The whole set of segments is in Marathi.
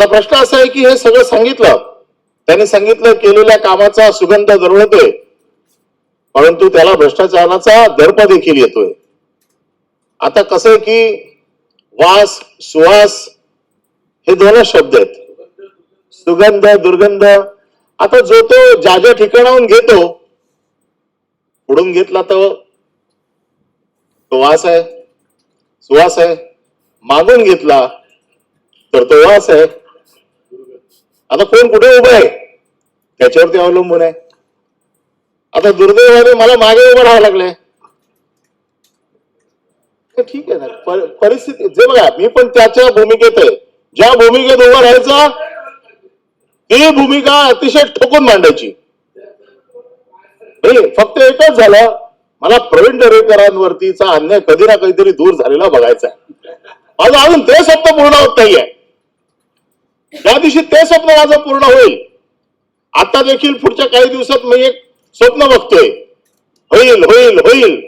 आता प्रश्न असा आहे की हे सगळं सांगितलं त्यांनी सांगितलं केलेल्या कामाचा सुगंध दरवळतोय परंतु त्याला भ्रष्टाचाराचा दर्प देखील येतोय. आता कसं आहे की वास सुवास हे दोनच शब्द आहेत. सुगंध दुर्गंध आता जो तो ज्या ज्या ठिकाणाहून घेतो पुढून घेतला तर तो वास आहे सुवास आहे मागून घेतला तर तो वास आहे. आता कोण कुठे उभं आहे? त्याच्यावरती अवलंबून आहे. आता दुर्दैवाने मला मागे उभं राहावं लागलंय तर ठीक आहे ना परिस्थिती जे बघा मी पण त्याच्या भूमिकेत आहे. ज्या भूमिकेत उभं राहायचं ती भूमिका अतिशय ठोकून मांडायची. म्हणजे फक्त एकच झालं मला प्रवीण दरेकरांवरतीचा अन्याय कधी ना कधीतरी दूर झालेला बघायचा माझं अजून ते स्वप्न पूर्ण होत नाहीये. त्या दिवशी ते स्वप्न माझं पूर्ण होईल. आता देखील पुढच्या काही दिवसात मी एक स्वप्न बघतोय होईल होईल होईल.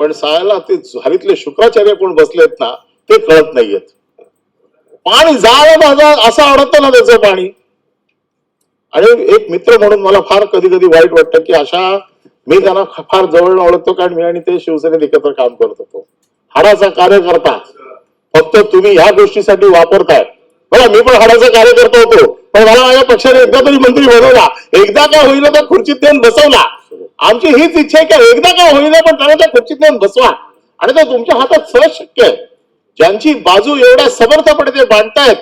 पण सायाला ते झालीतले शुक्राचार्य कोण बसलेत ना ते कळत नाहीयेत. पाणी जावं माझा असं आवडतं ना त्याचं पाणी. आणि एक मित्र म्हणून मला फार कधी कधी वाईट वाटतं की अशा मी त्यांना फार जवळ ओळखतो कारण मी आणि ते शिवसेनेत एकत्र काम करत होतो. हाडाचा कार्यकर्ता फक्त तुम्ही ह्या गोष्टीसाठी वापरताय. बघा मी पण हाडाचा कार्यकर्ता होतो. पण मला माझ्या पक्षाने एकदा तरी मंत्री बनवला. एकदा काय होईल तर खुर्चीत नेऊन बसवला. आमची हीच इच्छा आहे की एकदा काय होईल पण त्याला त्या खुर्चीत नेऊन बसवा. आणि ते तुमच्या हातात सहज शक्य आहे. ज्यांची बाजू एवढ्या समर्थपणे ते मांडतायत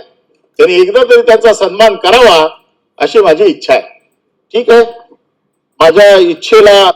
त्यांनी एकदा तरी त्यांचा सन्मान करावा अशी माझी इच्छा आहे. ठीक आहे? माझ्या इच्छेला